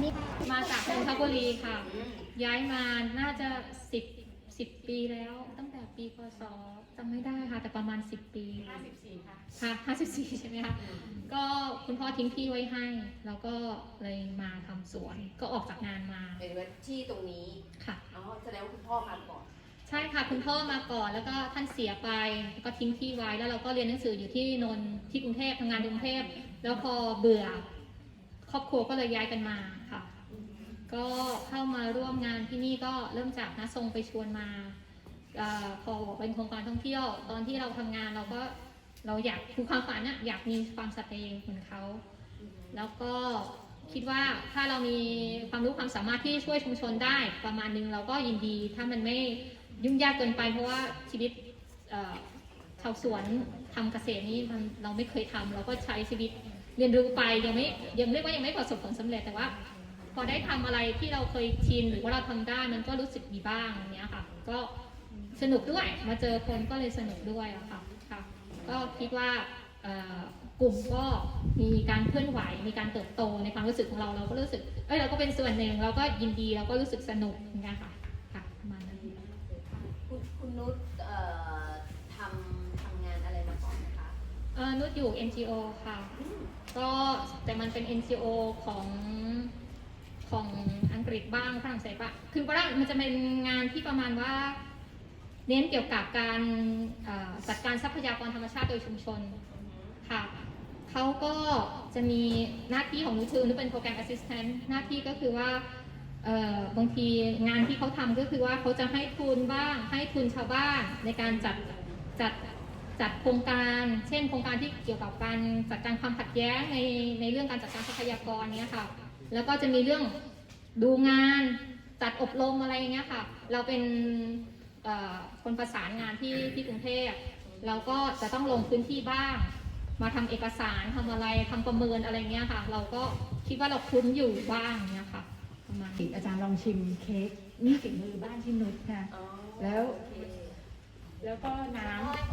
ที่นี่มาจากนนทบุรีค่ะ ย้ายมาน่าจะสิบสิบปีแล้ว ตั้งแต่ปีพศจำไม่ได้ค่ะ แต่ประมาณสิบปี54ค่ะค่ะห้าสิบสี่ใช่ไหมคะก็คุณพ่อทิ้งที่ไว้ให้ แล้วก็เลยมาทำสวนก็ออกจากงานมาเป็นว่าที่ตรงนี้ค่ะ อ๋อแสดงว่าคุณพ่อมาก่อนใช่ค่ะคุณพ่อมาก่อนแล้วก็ท่านเสียไปแล้วก็ทิ้งที่ไว้แล้วเราก็เรียนหนังสืออยู่ที่นนท์ที่กรุงเทพทำงานที่กรุงเทพแล้วพอเบื่อ ครอบครัวก็เลยย้ายกันมาค่ะ ก็เข้ามาร่วมงานที่นี่ก็เริ่มจากนะทรงไปชวนมาอพอบอกเป็นโครงการท่องเที่ยว ตอนที่เราทำงานเราก็เราอยากคือความฝันอะอยากมีฟามสัตว์เองเหมือนเขา แล้วก็คิดว่าถ้าเรามีความรู้ความสามารถที่ช่วยชุมชนได้ประมาณนึงเราก็ยินดี ถ้ามันไม่ยุ่งยากเกินไปเพราะว่าชีวิตชาวสวนทำเกษตรนี้มันเราไม่เคยทำเราก็ใช้ชีวิต เรียนรู้ไปยังไม่ยังเรียกว่ายังไม่ประสบผลสำเร็จแต่ว่า พอได้ทำอะไรที่เราเคยชินหรือว่าเราทำได้มันก็รู้สึกดีบ้างเงี้ยค่ะ ก็สนุกด้วยมาเจอคนก็เลยสนุกด้วยอะค่ะค่ะ ก็คิดว่ากลุ่มก็มีการเคลื่อนไหวมีการเติบโตในความรู้สึกของเราเราก็รู้สึกเอ้ยเราก็เป็นส่วนหนึ่งเราก็ยินดีเราก็รู้สึกสนุกเงี้ยค่ะค่ะประมาณนั้นคุณคุณนุช ออนุชอยู่ NGO ค่ะ ก็แต่มันเป็น NGO ของของอังกฤษบ้างฝรั่งเศสบ้างคือว่ามันจะเป็นงานที่ประมาณว่า เน้นเกี่ยวกับการจัดการทรัพยากรธรรมชาติโดยชุมชนค่ะเขาก็จะมีหน้าที่ของนุชคือนุชเป็นโปรแกรม assistant หน้าที่ก็คือว่าบางทีงานที่เขาทำก็คือว่าเขาจะให้ทุนบ้างให้ทุนชาวบ้านในการจัดจัด จัดโครงการ เช่น โครงการที่เกี่ยวกับการจัดการความขัดแย้งในในเรื่องการจัดการทรัพยากรเนี้ยค่ะ แล้วก็จะมีเรื่องดูงานจัดอบรมอะไรเงี้ยค่ะ เราเป็นเอ่อคนประสานงานที่ที่กรุงเทพเราก็จะต้องลงพื้นที่บ้าง มาทำเอกสารทำอะไรทำประเมินอะไรเงี้ยค่ะ เราก็คิดว่าเราคุ้นอยู่บ้างเนี้ยค่ะประมาณนี้อาจารย์ลองชิมเค้กนี่ฝีมือบ้านที่นุชค่ะอ๋อแล้วโอเคแล้วก็น้ำนะ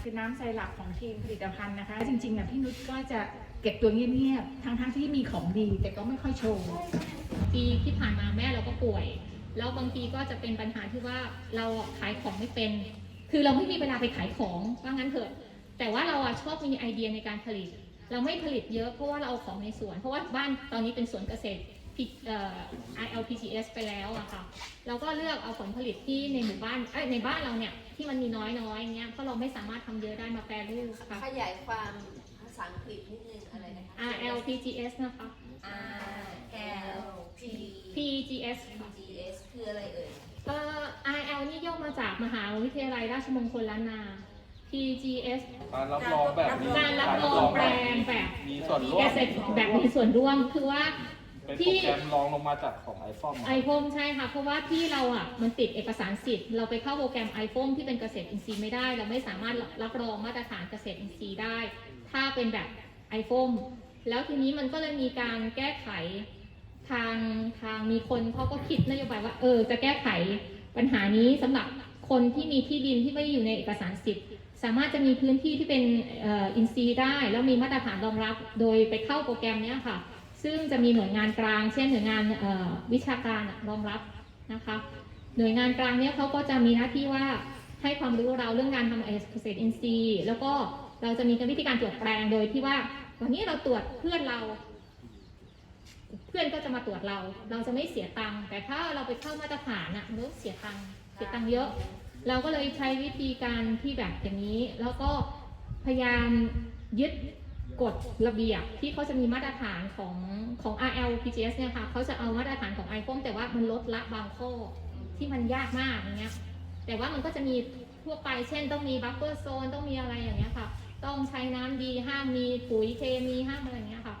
คือน้ำไซรัปของทีมผลิตภัณฑ์นะคะ จริงๆนะพี่นุชก็จะเก็บตัวเงียบๆทั้งๆที่มีของดีแต่ก็ไม่ค่อยโชว์ปีที่ผ่านมาแม่เราก็ป่วย แล้วบางทีก็จะเป็นปัญหาที่ว่าเราขายของไม่เป็น คือเราไม่มีเวลาไปขายของว่างั้นเถอะ แต่ว่าเราอะชอบมีไอเดียในการผลิต เราไม่ผลิตเยอะเพราะว่าเราเอาของในสวน เพราะว่าบ้านตอนนี้เป็นสวนเกษตร ILPGS ไปแล้วอะค่ะเราก็เลือกเอาผลผลิตที่ในหมู่บ้านเอ้ยในบ้านเราเนี่ยที่มันมีน้อยๆอย่างเงี้ยเพราะเราไม่สามารถทำเยอะได้มาแปรรูปค่ะ ขยายความภาษาอังกฤษนิดนึงอะไรนะคะ RLPGS นะคะ R L P PGS G S คืออะไรเอ่ย เอ่อ RL นี่ย่อมาจากมหาวิทยาลัยราชมงคลล้านนา PGS การรับรองแบบนี้การรับรองแบรนด์แบบมีส่วนร่วเกมษตรแบบมีส่วนร่วมคือว่า เป็นโปรแกรมรองลงมาจากของไอฟอมไอโฟมใช่ค่ะ เพราะว่าที่เราอะมันติดเอกสารสิทธิ์ เราไปเข้าโปรแกรม i p h o n e ที่เป็นเกษตรอินทรีย์ไม่ได้ เราไม่สามารถรับรองมาตรฐานเกษตรอินทรีย์ได้ ถ้าเป็นแบบ i p h o n e แล้วทีนี้มันก็เลยมีการแก้ไขทางทางมีคนเขาก็คิดนโยบายว่าเออจะแก้ไขปัญหานี้สำหรับคนที่มีที่ดินที่ไม่ได้อยู่ในเอกสารสิทธิ์ สามารถจะมีพื้นที่ที่เป็นเอ่ออินทรีย์ได้ แล้วมีมาตรฐานรองรับ โดยไปเข้าโปรแกรมเนี้ยค่ะ ซึ่งจะมีหน่วยงานกลาง เช่นหน่วยงานวิชาการรองรับนะคะหน่วยงานกลางเนี้ยเขาก็จะมีหน้าที่ว่าให้ความรู้เราเรื่องการทำเกษตรอินทรีย์แล้วก็เราจะมีวิธีการตรวจแปลงโดยที่ว่าวันนี้เราตรวจเพื่อนเรา เพื่อนก็จะมาตรวจเรา เราจะไม่เสียตังค์แต่ถ้าเราไปเข้ามาตรฐานอะมันต้องเสียตังค์เสียตังค์เยอะ เราก็เลยใช้วิธีการที่แบบอย่างนี้ แล้วก็พยายามยึด กฎระเบียบที่เขาจะมีมาตรฐานของของ RLPGS เนี่ยค่ะเขาจะเอามาตรฐานของ iPhone แต่ว่ามันลดละบางข้อที่มันยากมากอย่างเงี้ยแต่ว่ามันก็จะมีทั่วไปเช่น ต้องมีบัฟเฟอร์โซนต้องมีอะไรอย่างเงี้ยค่ะ ต้องใช้น้ำดีห้ามมีปุ๋ยเคมีห้ามอะไรอย่างเงี้ยค่ะ